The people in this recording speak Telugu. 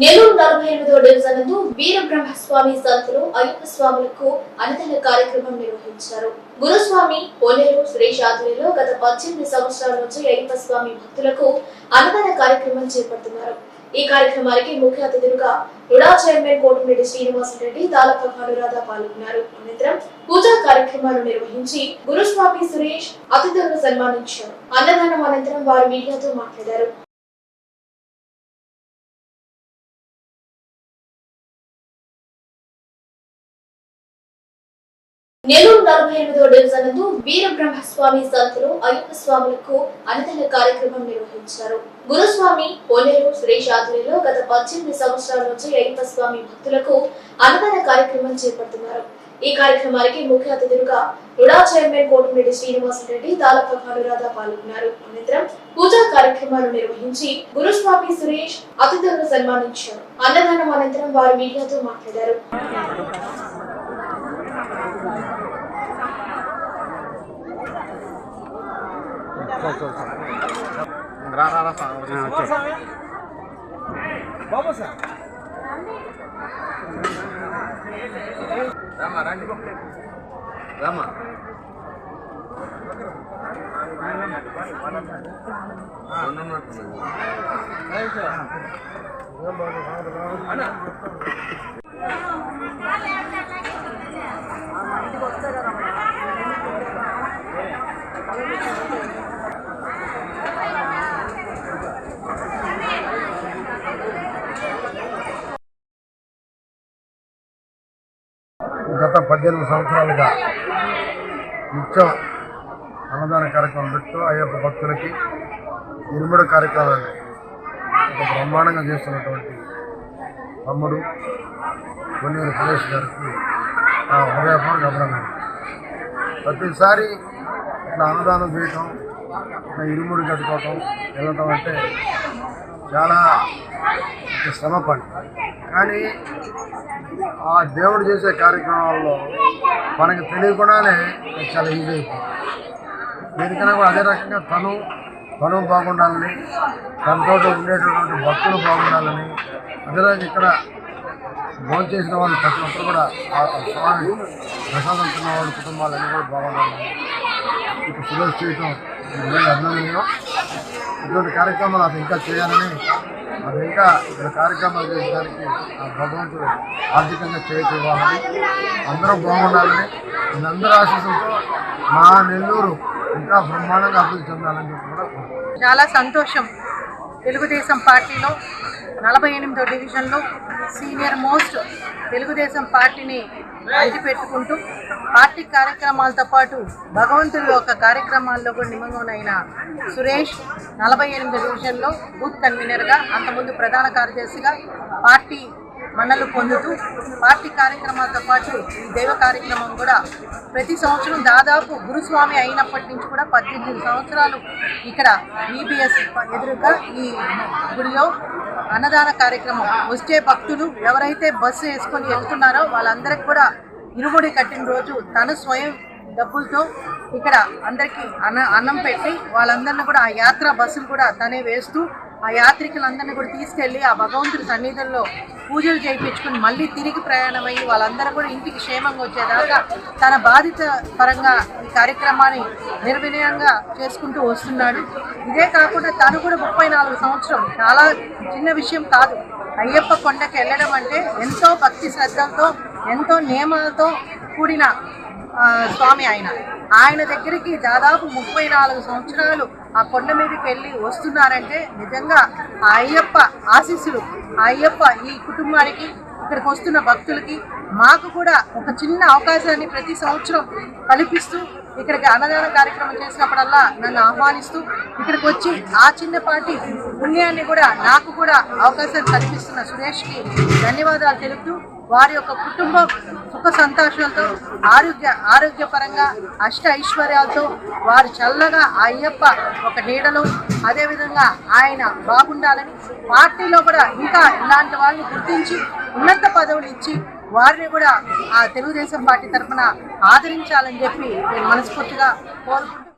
నెల్లూరు నలభై ఎనిమిదో డివిజన్ నందు వీర సంతులు అయ్యప్ప స్వాములకు అన్నదాన కార్యక్రమం నిర్వహించారు. గురుస్వామి పోలేరు సురేష్ ఆధ్వర్యంలో గత పద్దెనిమిది సంవత్సరాల నుంచి అయ్యప్ప స్వామి భక్తులకు అన్నదాన కార్యక్రమం చేపడుతున్నారు. ఈ కార్యక్రమానికి ముఖ్య అతిథులుగా రుడా చైర్మన్ కోటమిరెడ్డి శ్రీనివాసరెడ్డి రెడ్డి అనురాధ పాల్గొన్నారు. అనంతరం పూజా కార్యక్రమాలు నిర్వహించి గురుస్వామి సురేష్ అతిథులను సన్మానించారు. అన్నదానం అనంతరం వారు మీడియాతో మాట్లాడారు. నెల్లూరు నలభై ఎనిమిదో డివిజన్ నందు వీర సంతులు అయ్యప్ప స్వాములకు అన్నదాన కార్యక్రమం నిర్వహించారు. గురుస్వామి పోలేరు సురేష్ ఆధ్వర్యంలో గత పద్దెనిమిది సంవత్సరాల నుంచి అయ్యప్ప స్వామి భక్తులకు అన్నదాన కార్యక్రమం చేపడుతున్నారు. ఈ కార్యక్రమానికి ముఖ్య అతిథులుగా రుడా చైర్మన్ కోటమిరెడ్డి శ్రీనివాస్ రెడ్డి తాలప భానురాధ పాల్గొన్నారు. అనంతరం పూజా కార్యక్రమాలు నిర్వహించి గురుస్వామి సురేష్ అతిథులను సన్మానించారు. అన్నదానం అనంతరం వారు మీడియాతో మాట్లాడారు. బాబు సార్ రామ్మా రండి రామ్మా రెండు గత పద్దెనిమిది సంవత్సరాలుగా నిత్యం అన్నదాన కార్యక్రమం పెడుతూ అయ్యప్ప భక్తులకి ఇరుముడు కార్యక్రమాన్ని ఒక బ్రహ్మాండంగా చేస్తున్నటువంటి తమ్ముడు కొన్నేరు సురేష్ గారికి నా హృదయపూర్వక అభినందనలు. ప్రతిసారి ఇట్లా అన్నదానం చేయటం ఇట్లా ఇరుముడు కట్టుకోవటం వెళ్ళటం అంటే చాలా శ్రమ పని. కానీ ఆ దేవుడు చేసే కార్యక్రమాల్లో మనకు తెలియకుండానే చాలా ఈజీ అయిపోతుంది. దేనికైనా కూడా అదే రకంగా తను తను బాగుండాలని తనతో ఉండేటటువంటి భక్తులు బాగుండాలని అదే ఇక్కడ భోజనం చేసిన వాళ్ళు ప్రతి ఒక్కరు కూడా స్వామి ప్రసాదం తిన్న వాళ్ళ కుటుంబాలన్నీ కూడా బాగుండాలని ఇక సురేష్ చేయటం అభినందనీయం ఇటువంటి కార్యక్రమాలు అది ఇంకా చేయాలని అది ఇంకా ఇక్కడ కార్యక్రమాలు చేయడానికి ఆ భగవంతుడు ఆర్థికంగా చేయివ్వాలని అందరూ బాగుండాలని అందరూ ఆశీస్సులతో మా నెల్లూరు ఇంకా బ్రహ్మాండంగా అభివృద్ధి చెందాలని చెప్పి కూడా చాలా సంతోషం. తెలుగుదేశం పార్టీలో నలభై ఎనిమిదో డివిజన్లో సీనియర్ మోస్ట్ తెలుగుదేశం పార్టీని పెట్టుకుంటూ పార్టీ కార్యక్రమాలతో పాటు భగవంతుడి యొక్క కార్యక్రమాల్లో కూడా నిమగ్నమైన సురేష్ నలభై ఎనిమిది డివిజన్లో బూత్ కన్వీనర్గా అంతకుముందు ప్రధాన కార్యదర్శిగా పార్టీ మన్నలు పొందుతూ పార్టీ కార్యక్రమాలతో పాటు ఈ దైవ కార్యక్రమం కూడా ప్రతి సంవత్సరం దాదాపు గురుస్వామి అయినప్పటి నుంచి కూడా పద్దెనిమిది సంవత్సరాలు ఇక్కడ ఈబీఎస్ ఎదురుగా ఈ గుడిలో అన్నదాన కార్యక్రమం వచ్చే భక్తులు ఎవరైతే బస్సు వేసుకొని వెళ్తున్నారో వాళ్ళందరికి కూడా ఇరుముడి కట్టిన రోజు తను స్వయం డబ్బులతో ఇక్కడ అందరికీ అన్న అన్నం పెట్టి వాళ్ళందరిని కూడా ఆ యాత్ర బస్సులు కూడా తనే వేస్తూ ఆ యాత్రికులందరినీ కూడా తీసుకెళ్ళి ఆ భగవంతుడి సన్నిధుల్లో పూజలు చేయించుకుని మళ్ళీ తిరిగి ప్రయాణమయ్యి వాళ్ళందరూ కూడా ఇంటికి క్షేమంగా వచ్చేదాకా తన బాధిత పరంగా ఈ కార్యక్రమాన్ని నిర్వినయంగా చేసుకుంటూ వస్తున్నాడు. ఇదే కాకుండా తను కూడా ముప్పై నాలుగు సంవత్సరం చాలా చిన్న విషయం కాదు. అయ్యప్ప కొండకి వెళ్ళడం అంటే ఎంతో భక్తి శ్రద్ధలతో ఎంతో నియమాలతో కూడిన స్వామి ఆయన. ఆయన దగ్గరికి దాదాపు ముప్పై నాలుగు సంవత్సరాలు ఆ కొండ మీదకి వెళ్ళి వస్తున్నారంటే నిజంగా ఆ అయ్యప్ప ఆశీస్సులు ఆ అయ్యప్ప ఈ కుటుంబానికి ఇక్కడికి వస్తున్న భక్తులకి మాకు కూడా ఒక చిన్న అవకాశాన్ని ప్రతి సంవత్సరం కల్పిస్తూ ఇక్కడికి అన్నదాన కార్యక్రమం చేసినప్పుడల్లా నన్ను ఆహ్వానిస్తూ ఇక్కడికి వచ్చి ఆ చిన్నపాటి పుణ్యాన్ని కూడా నాకు కూడా అవకాశాన్ని కల్పిస్తున్న సురేష్కి ధన్యవాదాలు తెలుపుతూ వారి యొక్క కుటుంబం సుఖ సంతోషాలతో ఆరోగ్య ఆరోగ్యపరంగా అష్ట ఐశ్వర్యాలతో వారు చల్లగా ఆ అయ్యప్ప ఒక నీడలో అదేవిధంగా ఆయన బాగుండాలని పార్టీలో కూడా ఇంకా ఇలాంటి వాళ్ళని గుర్తించి ఉన్నత పదవులు ఇచ్చి వారిని కూడా ఆ తెలుగుదేశం పార్టీ తరఫున ఆదరించాలని చెప్పి నేను మనస్ఫూర్తిగా కోరుకుంటున్నాను.